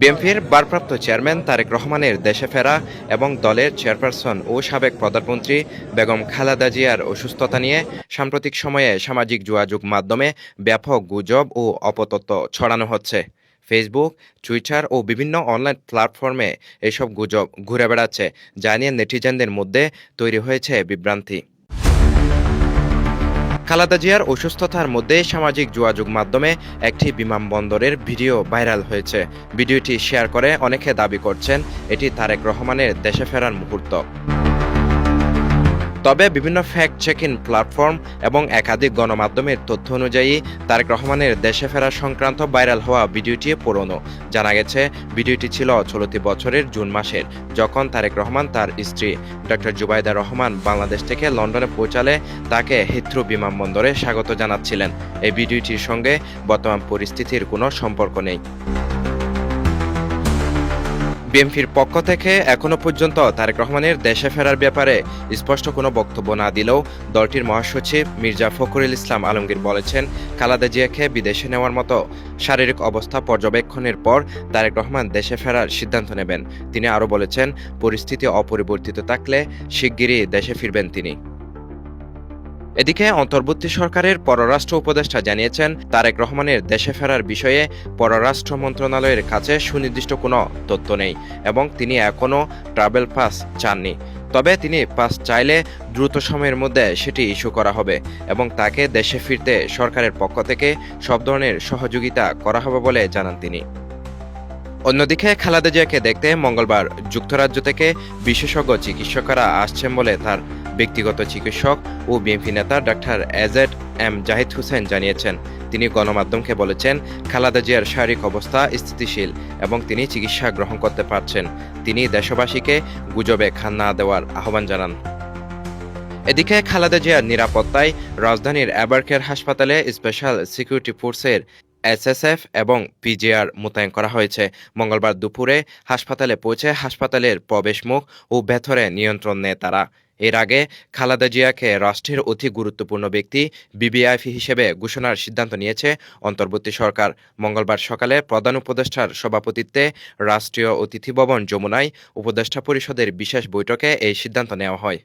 বিএনপির ভারপ্রাপ্ত চেয়ারম্যান তারেক রহমানের দেশে ফেরা এবং দলের চেয়ারপারসন ও সাবেক প্রধানমন্ত্রী বেগম খালেদা জিয়ার অসুস্থতা নিয়ে সাম্প্রতিক সময়ে সামাজিক যোগাযোগ মাধ্যমে ব্যাপক গুজব ও অপতত্ত্ব ছড়ানো হচ্ছে। ফেসবুক, টুইটার ও বিভিন্ন অনলাইন প্ল্যাটফর্মে এসব গুজব ঘুরে বেড়াচ্ছে, যা নিয়ে নেটিজেনদের মধ্যে তৈরি হয়েছে বিভ্রান্তি। খালেদা জিয়ার অসুস্থতার মধ্যে সামাজিক যোগাযোগ মাধ্যমে একটি বিমানবন্দরের ভিডিও ভাইরাল হয়েছে। ভিডিওটি শেয়ার করে অনেকে দাবি করছেন, এটি তারেক রহমানের দেশে ফেরার মুহূর্ত। তবে বিভিন্ন ফ্যাক্ট চেক ইন প্ল্যাটফর্ম এবং একাধিক গণমাধ্যমের তথ্য অনুযায়ী তারেক রহমানের দেশে ফেরা সংক্রান্ত ভাইরাল হওয়া ভিডিওটি পুরনো। জানা গেছে, ভিডিওটি ছিল চলতি বছরের জুন মাসের, যখন তারেক রহমান তার স্ত্রী ডক্টর জুবাইদা রহমান বাংলাদেশ থেকে লন্ডনে পৌঁছালে তাকে হিথ্রু বিমানবন্দরে স্বাগত জানাচ্ছিলেন। এই ভিডিওটির সঙ্গে বর্তমান পরিস্থিতির কোনো সম্পর্ক নেই। বিএনপির পক্ষ থেকে এখনও পর্যন্ত তারেক রহমানের দেশে ফেরার ব্যাপারে স্পষ্ট কোনো বক্তব্য না দিলেও দলটির মহাসচিব মির্জা ফখরুল ইসলাম আলমগীর বলেছেন, খালাদা জিয়াকে বিদেশে নেওয়ার মতো শারীরিক অবস্থা পর্যবেক্ষণের পর তারেক রহমান দেশে ফেরার সিদ্ধান্ত নেবেন। তিনি আরও বলেছেন, পরিস্থিতি অপরিবর্তিত থাকলে শিগগিরই দেশে ফিরবেন তিনি। এদিকে অন্তর্বর্তী সরকারের পররাষ্ট্র উপদেষ্টা জানিয়েছেন, তারেক রহমানের দেশে ফেরার বিষয়ে পররাষ্ট্র মন্ত্রণালয়ের কাছে সুনির্দিষ্ট কোনো তথ্য নেই এবং তিনি এখনও ট্রাভেল পাস চাননি। তবে তিনি পাস চাইলে দ্রুত সময়ের মধ্যে সেটি ইস্যু করা হবে এবং তাকে দেশে ফিরতে সরকারের পক্ষ থেকে সব ধরনের সহযোগিতা করা হবে বলে জানান তিনি। অন্যদিকে খালেদা জিয়াকে দেখতে মঙ্গলবার যুক্তরাজ্য থেকে বিশেষজ্ঞ চিকিৎসকেরা আসছেন বলে তার ব্যক্তিগত চিকিৎসক ও বিএনপি নেতা doctor AZ M Zahid Hossain জানিয়েছেন, তিনি গণমাধ্যমকে বলেছেন, খালেদা জিয়ার শারীরিক অবস্থা স্থিতিশীল এবং তিনি চিকিৎসা গ্রহণ করতে পারছেন। তিনি দেশবাসীকে গুজবে খান না দেওয়ার আহ্বান জানান। এদিকে খালেদা জিয়ার নিরাপত্তায় রাজধানীর অ্যাবারকের হাসপাতালে স্পেশাল সিকিউরিটি ফোর্সের এসএসএফ এবং পিজিআর মোতায়েন করা হয়েছে। মঙ্গলবার দুপুরে হাসপাতালে পৌঁছে হাসপাতালের প্রবেশমুখ ও ভেতরে নিয়ন্ত্রণ নেয় তারা। এর আগে খালাদা জিয়াকে রাষ্ট্রের অতি গুরুত্বপূর্ণ ব্যক্তি বিবিআইপি হিসেবে ঘোষণার সিদ্ধান্ত নিয়েছে। অন্তর্বর্তী সরকার মঙ্গলবার সকালে প্রধান উপদেষ্টার সভাপতিত্বে রাষ্ট্রীয় অতিথি ভবন যমুনায় উপদেষ্টা পরিষদের বিশেষ বৈঠকে এই সিদ্ধান্ত নেওয়া হয়।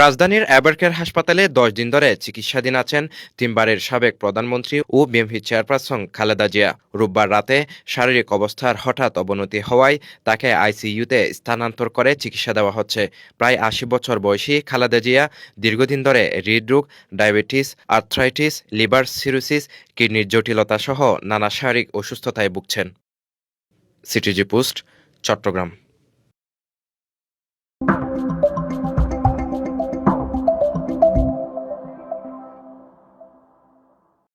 রাজধানীর অ্যাবারকের হাসপাতালে দশ দিন ধরে চিকিৎসাধীন আছেন তিনবারের সাবেক প্রধানমন্ত্রী ও বিএনপি চেয়ারপারসন খালেদা জিয়া। রোববার রাতে শারীরিক অবস্থার হঠাৎ অবনতি হওয়ায় তাকে আইসিইউতে স্থানান্তর করে চিকিৎসা দেওয়া হচ্ছে। প্রায় আশি বছর বয়সী খালেদা জিয়া দীর্ঘদিন ধরে হৃদরোগ, ডায়াবেটিস, আর্থ্রাইটিস, লিভার সিরোসিস, কিডনির জটিলতা সহ নানা শারীরিক অসুস্থতায় ভুগছেন। CTG post, Chattogram.